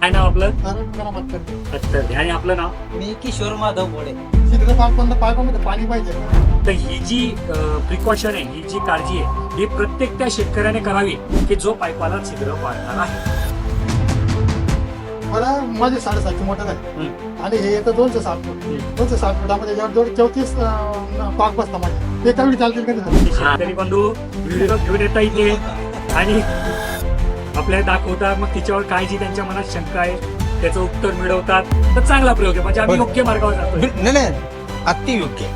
काय नाव आपलं? कारण करा मत करते अच्छा आणि आपलं नाव? मी किशोर माधव मोडे पाणी पाहिजे. तर ही जी प्रिकॉशन आहे ही जी काळजी आहे ही प्रत्येक त्या शेतकऱ्याने करावी की जो पाईपाला छिद्र पाडणार आहे. मला माझे साडेसातशे मोटर आहे. हम्म. आणि हे येतं दोनशे साठ फूट. हम्म. दोनशे साठ फुटामध्ये दोन चौतीस अं, पाक बसता माझे ते तेवढी चालतील का नाही? शेतकरी बंधू व्हिडिओ घेऊन येता इथे आणि आपल्याला दाखवतात मग तिच्यावर काय जी त्यांच्या मनात शंका आहे त्याचं उत्तर मिळवतात. तर चांगला प्रयोग आहे म्हणजे आम्ही योग्य मार्गावर जातोय. नाही नाही अति योग्य.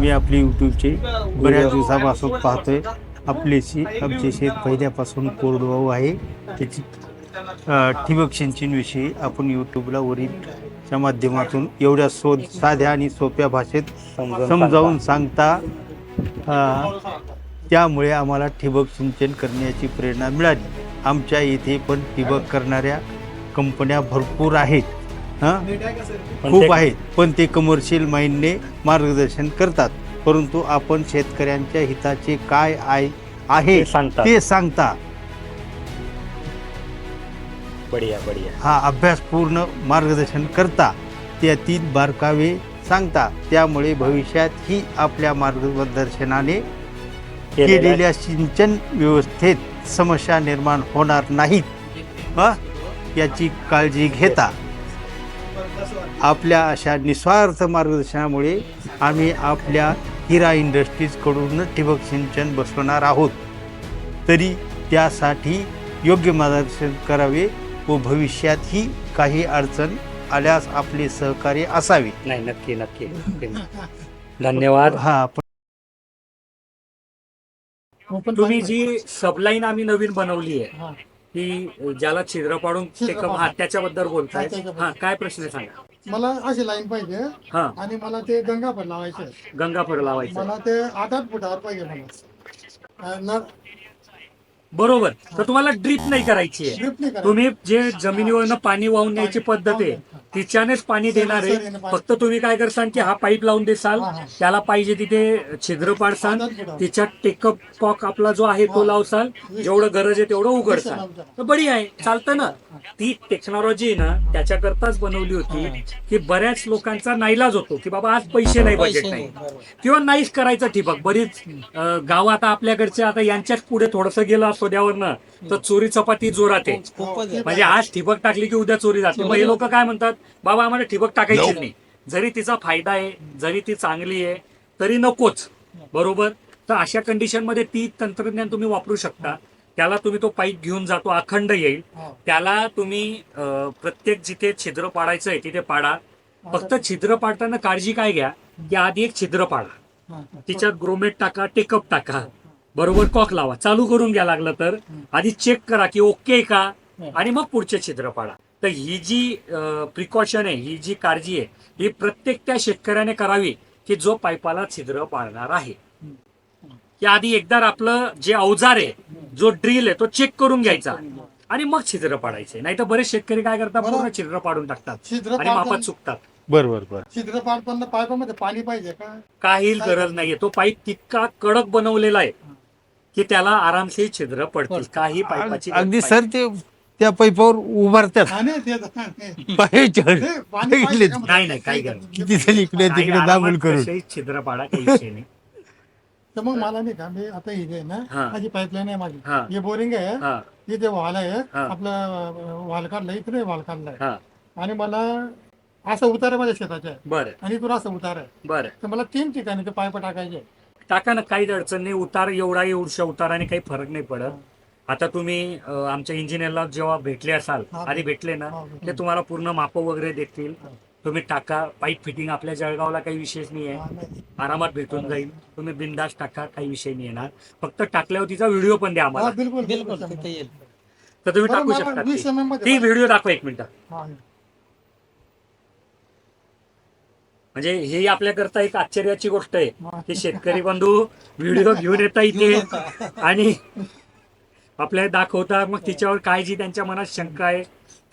मी आपली युट्यूबची बऱ्याच दिवसापासून पाहतोय. आपलीची आमचे शेत पहिल्यापासून कोरडवाहू आहे. त्याची अ, ठिबक सिंचनविषयी आपण यूट्यूबला वरीलच्या माध्यमातून एवढ्या सो साध्या आणि सोप्या भाषेत समजावून सांगता अ, त्यामुळे आम्हाला ठिबक सिंचन करण्याची प्रेरणा मिळाली. आमच्या इथे पण ठिबक करणाऱ्या कंपन्या भरपूर आहेत. हां? खूप आहेत. पण ते कमर्शियल माइंडने मार्गदर्शन करतात. परंतु आपण शेतकऱ्यांच्या हिताचे काय आहे आहे ते सांगतात. ते सांगता. बढिया बढिया. हा अभ्यासपूर्ण मार्गदर्शन करता. त्यातील बारकावे सांगता. त्यामुळे भविष्यात ही आपल्या मार्गदर्शनाने केलेल्या सिंचन व्यवस्थेत समस्या निर्माण होणार नाहीत? याची काळजी घेता. आपल्या अशा निस्वार्थ मार्गदर्शनामुळे आम्ही आपल्या हिरा इंडस्ट्रीजकडून ठिबक सिंचन बसवणार आहोत. तरी त्यासाठी योग्य मार्गदर्शन करावे व भविष्यातही काही अडचण आल्यास आपले सहकार्य असावे. नाही नक्की नक्की. धन्यवाद. हा तुम्ही जी सबलाईन आम्ही नवीन बनवली आहे हा. की ज्याला छिद्र पाडून हा. त्याच्याबद्दल बोलताय. हा. हा काय प्रश्न आहे सांगा. मला अशी लाईन पाहिजे हा. आणि मला ते गंगाफळ लावायचे गंगाफळ लावायचं मला ते आठ आठ फुटावर पाहिजे मला. बरोबर. तर तुम्हाला ड्रीप नाही करायची आहे. ड्रिप नाही करायचं. तुम्ही जे जमिनीवरनं पाणी वाहून न्यायची पद्धत आहे तिच्यानेच पाणी देणार आहे. फक्त तुम्ही काय करसान की हा पाईप लावून देसाल. त्याला पाहिजे तिथे छिद्र पाडसान तिच्यात टेकअप कॉक आपला जो आहे तो लावसाल जेवढं गरज आहे तेवढं उघडसाल तर बढी आहे. चालतं ना? ती टेक्नॉलॉजी ना त्याच्याकरताच बनवली होती की बऱ्याच लोकांचा नाईलाज होतो की बाबा आज पैसे नाही बजेट पैसे नाही. किंवा नाहीच करायचं ठिबक. बरीच अं, गाव आता आपल्याकडचे आता यांच्याच पुढे थोडस गेलं सोद्यावरनं. तर चोरी चपाती जोरात आहे. म्हणजे आज ठिबक टाकली की उद्या चोरी जाते. मग हे लोक काय म्हणतात? बाबा आम्हाला ठिबक टाकायची नाही. जरी तिचा फायदा आहे जरी ती चांगली आहे तरी नकोच. बरोबर? तर अशा कंडिशनमध्ये ती तंत्रज्ञान तुम्ही वापरू शकता. त्याला तुम्ही तो पाईप घेऊन जातो अखंड येईल. हा. त्याला तुम्ही प्रत्येक जिथे छिद्र पाडायचं आहे तिथे पाडा. फक्त छिद्र पाडताना काळजी काय घ्या? की आधी एक छिद्र पाडा. हा, हा. तिच्यात ग्रोमेट टाका टेकअप टाका. बरोबर कॉक लावा. चालू करून घ्या लागलं तर. आधी चेक करा की ओके का? आणि मग पुढचे छिद्र पाडा. तर ही जी प्रिकॉशन आहे ही जी काळजी आहे ही प्रत्येक त्या शेतकऱ्याने करावी की जो पाईपाला छिद्र पाडणार आहे. की आधी एकदा आपलं जे अवजार आहे जो ड्रिल आहे तो चेक करून घ्यायचा. आणि मग छिद्र पाडायचे. नाही तर बरेच शेतकरी काय करतात पूर्ण बरोबर. छिद्र पाडून टाकतात. आणि मापात चुकतात बरोबर बरोबर. छिद्र पाडताना पायपामध्ये पाणी पाहिजे का? काही गरज नाहीये. तो पाईप तितका कडक बनवलेला आहे. की त्याला आरामशीर छिद्र पडतील काही पाईपाची अगदी. सर ते त्या पैपावर उभारतात. हा, नाही, नाही, काही झाली इकडे तिकडे दाबून करून. छिद्र पाडा काही विषय नाही. तर मग मला नाही का मी आता ही आहे. ना माझी पाईपलाईन आहे माझी. हा. बोरिंग आहे. हा. इथे वाल आहे. हा. आपलं वाल काढलाय इकडे वाल काढलाय हा. आणि मला असं उतार आहे माझ्या शेताच्या. बरं. आणि इथून असं उतार आहे. बरं. तर मला तीन ठिकाणी ते पाईप टाकायचे. टाका ना काहीच अडचण नाही. उतार एवढा एवढशा उताराने काही फरक नाही पडत. आता तुम्ही अं, आमच्या इंजिनियरला जेव्हा भेटले असाल हा. आधी भेटले. ना हा, भेटले. ते तुम्हाला पूर्ण माप वगैरे देतील. तुम्ही टाका. पाईप फिटिंग आपल्या जळगावला काही विशेष नाही आहे. हा, नाही. आरामात भेटून जाईल. तुम्ही बिंदास टाका. काही विषय नाही येणार. फक्त टाकल्यावर तिचा व्हिडिओ पण द्या हा, आम्हाला बिलकुल बिलकुल. बिलकुल तिथे येईल. तर तुम्ही टाकू शकता ती. ती. व्हिडिओ दाखवा एक मिनिट हा. म्हणजे ही आपल्याकरता एक आश्चर्याची गोष्ट आहे हा. की शेतकरी बंधू व्हिडिओ घेऊन येता इथे आणि आपल्याला दाखवतात मग तिच्यावर काय जी त्यांच्या मनात शंका आहे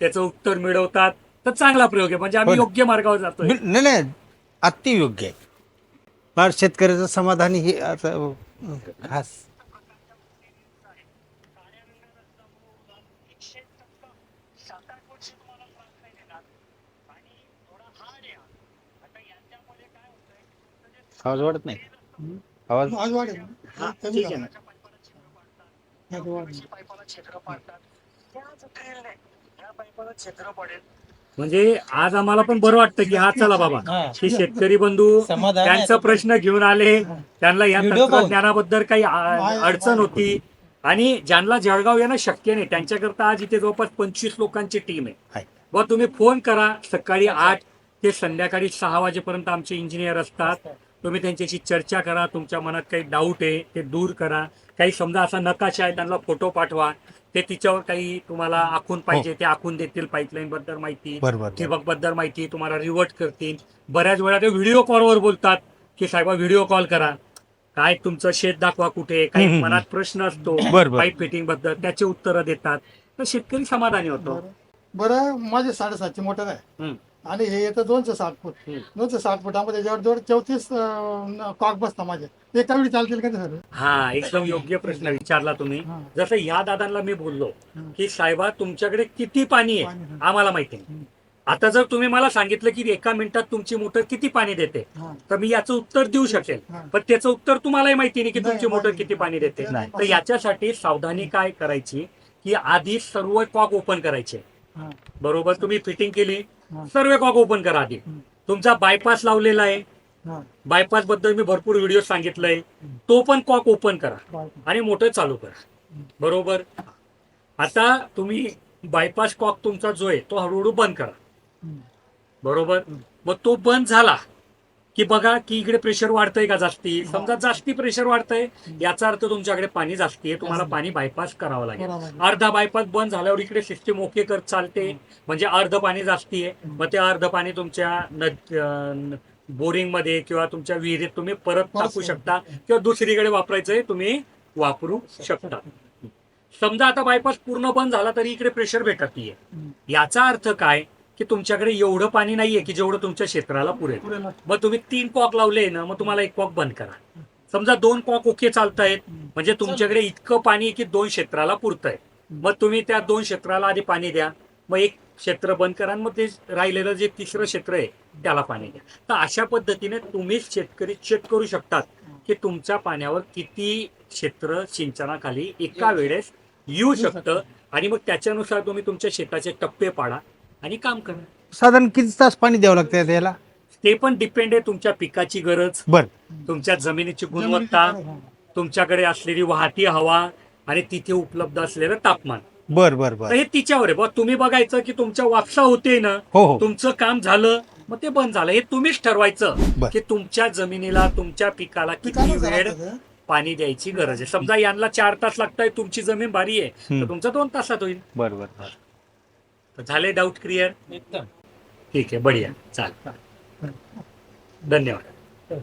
त्याचं उत्तर मिळवतात. तर चांगला प्रयोग आहे. म्हणजे आम्ही हो. योग्य मार्गावर जातोय. बिल- नाही नाही. अति योग्य आहे. फार शेतकऱ्याचं समाधान हे आता खास. सात आठ वर्ष तुम्हाला त्रास नाही देणार आणि थोडा हार्ड आहे हा. आता याच्यामध्ये काय होतंय तुमचं जे आवाज वाढत नाही आवाज वाढेल हा, कमी ठीक आहे करा. ना. पाईपाला छिद्र पाडतात. हा, वाढेल. PVC पाईपाला छिद्र पाडतात. त्याच drill ने या पाईपाला छिद्र पडेल. म्हणजे आज आम्हाला पण बरं वाटतं की हा चला बाबा की शेतकरी बंधू समाधान आहे. त्यांचा प्रश्न घेऊन आले त्यांना या पाहून. तंत्रज्ञानाबद्दल काही आ- अडचण होती आणि ज्यांना जळगाव येणं शक्य नाही त्यांच्याकरता आज इथे जवळपास पंचवीस लोकांची टीम आहे आहे. व तुम्ही फोन करा सकाळी आठ ते संध्याकाळी सहा वाजेपर्यंत आमचे इंजिनियर असतात तुम्ही त्यांच्याशी चर्चा करा तुमच्या मनात काही डाऊट आहे ते दूर करा. काही समजा असा नकाशा आहे त्यांना फोटो पाठवा. ते तिच्यावर काही तुम्हाला आखून पाहिजे ते आखून देतील पाईपलाईन बद्दल माहिती. ठिबकबद्दल माहिती तुम्हाला रिवर्ट करतील. बऱ्याच वेळा ते व्हिडिओ कॉलवर बोलतात की साहेबा व्हिडिओ कॉल करा. काय तुमचं शेत दाखवा कुठे? काही. मनात प्रश्न असतो. पाईप फिटिंगबद्दल. त्याचे उत्तरं देतात. तर शेतकरी समाधानी होतो. बरं. माझे साडेसातची मोटर आहे. आणि हे येतं दोनशे साठ फूट. दोनशे साठ फुटामध्ये जवळजवळ चौतीस कॉक बसता माझे ते एका वेळी चालतील का सर हा एकदम योग्य प्रश्न विचारला तुम्ही. जसं ह्या दादांना मी बोललो. की साहेबा तुमच्याकडे किती पाणी आहे. आम्हाला माहिती हम्म. आता जर तुम्ही मला सांगितलं की एका मिनिटात तुमची मोटर किती पाणी देते. तर मी याचं उत्तर देऊ शकेल. पण त्याचं उत्तर तुम्हालाही माहिती नाही की तुमची मोटर किती पाणी देते. तर याच्यासाठी सावधानी काय करायची की आधी सर्व कॉक ओपन करायचे. बरोबर तुम्ही फिटिंग केली. सर्व कॉक ओपन करा आधी. तुमचा बायपास लावलेला आहे. बायपासबद्दल मी भरपूर व्हिडिओ सांगितलंय. तो पण कॉक ओपन करा. आणि मोटर चालू करा. बरोबर? आता तुम्ही बायपास कॉक तुमचा जो आहे तो हळूहळू बंद करा. बरोबर? मग तो बंद झाला. की बघा की इकडे प्रेशर वाढतंय का जास्ती? समजा जास्ती प्रेशर वाढतंय याचा अर्थ तुमच्याकडे पाणी जास्ती आहे तुम्हाला पाणी बायपास करावं लागेल. अर्धा बायपास बंद झाल्यावर इकडे सिस्टीम ओके कर चालते. म्हणजे अर्ध पाणी जास्ती आहे. मग ते अर्ध पाणी तुमच्या बोरिंगमध्ये किंवा तुमच्या विहिरीत तुम्ही परत टाकू. शकता किंवा दुसरीकडे वापरायचंय तुम्ही वापरू शकता. समजा आता बायपास पूर्ण बंद झाला तरी इकडे प्रेशर भेटत नाहीये. याचा अर्थ काय? की तुमच्याकडे एवढं पाणी नाहीये की जेवढं तुमच्या क्षेत्राला पुरेल. मग तुम्ही तीन कॉक लावले ना मग तुम्हाला एक कॉक बंद करा. समजा दोन कॉक ओके चालतायत म्हणजे तुमच्याकडे इतकं पाणी आहे की दोन क्षेत्राला पुरतंय. मग तुम्ही त्या दोन क्षेत्राला आधी पाणी द्या मग एक क्षेत्र बंद करा मग ते राहिलेलं जे तिसरं क्षेत्र आहे त्याला पाणी द्या. तर अशा पद्धतीने तुम्हीच शेतकरी चेक करू शकतात की तुमच्या पाण्यावर किती क्षेत्र सिंचनाखाली एका वेळेस येऊ शकतं. आणि मग त्याच्यानुसार तुम्ही तुमच्या शेताचे टप्पे पाडा. आणि काम करा. साधारण किती तास पाणी द्यावं लागतं याला? ते पण डिपेंड आहे तुमच्या पिकाची गरज बर. तुमच्या जमिनीची गुणवत्ता. तुमच्याकडे असलेली वाहती हवा आणि तिथे उपलब्ध असलेलं तापमान. बर बर तर बर हे तिच्यावर आहे. बघ तुम्ही बघायचं की तुमच्या वापसा होते ना हो हो. तुमचं काम झालं मग ते बंद झालं. हे तुम्हीच ठरवायचं बर. की तुमच्या जमिनीला तुमच्या पिकाला किती वेळ. पाणी द्यायची गरज आहे. समजा यांना चार तास लागताय तुमची जमीन भारी आहे. तर. तुमचं दोन तासात होईल. बर बर बर. तर झाले डाऊट क्लिअर एकदम. ठीक आहे बढिया. चाल धन्यवाद.